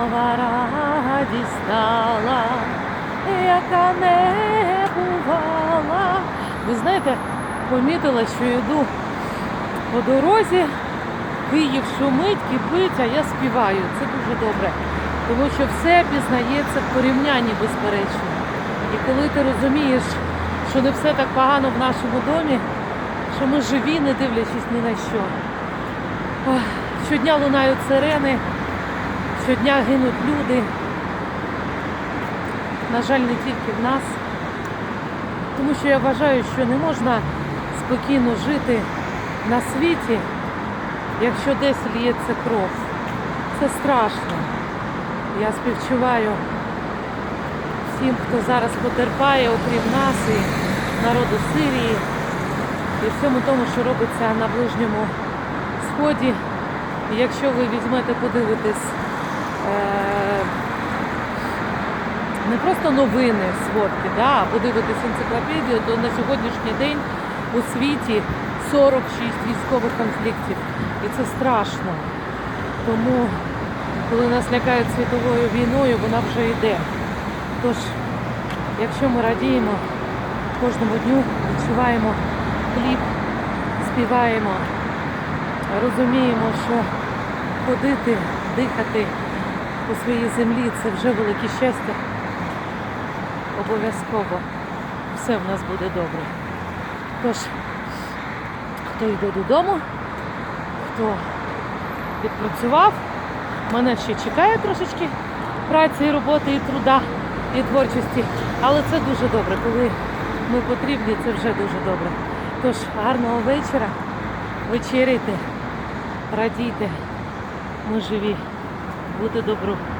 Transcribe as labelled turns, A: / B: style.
A: Нова радість стала, яка не бувала. Ви знаєте, помітила, що йду по дорозі, Київ шумить, кипить, а я співаю. Це дуже добре. Тому що все пізнається в порівнянні, безперечно. І коли ти розумієш, що не все так погано в нашому домі, що ми живі, не дивлячись ні на що. Щодня лунають сирени, щодня гинуть люди. На жаль, не тільки в нас. Тому що я вважаю, що не можна спокійно жити на світі, якщо десь лється кров. Це страшно. Я співчуваю всім, хто зараз потерпає, окрім нас і народу Сирії, і всьому тому, що робиться на Ближньому Сході. І якщо ви візьмете подивитись е- не просто новини, сводки, да, а подивитись енциклопедію, то на сьогоднішній день у світі 46 військових конфліктів. І це страшно. Тому, коли нас лякають світовою війною, вона вже йде. Тож, якщо ми радіємо кожному дню, відчуваємо хліб, співаємо, розуміємо, що ходити, дихати у своїй землі це вже велике щастя. Обов'язково все в нас буде добре. Тож, хто йде додому, хто відпрацював, мене ще чекає трошечки праці, і роботи, і труда, і творчості. Але це дуже добре, коли ми потрібні, це вже дуже добре. Тож, гарного вечора, вечеряйте, радійте, ми живі, буде добро.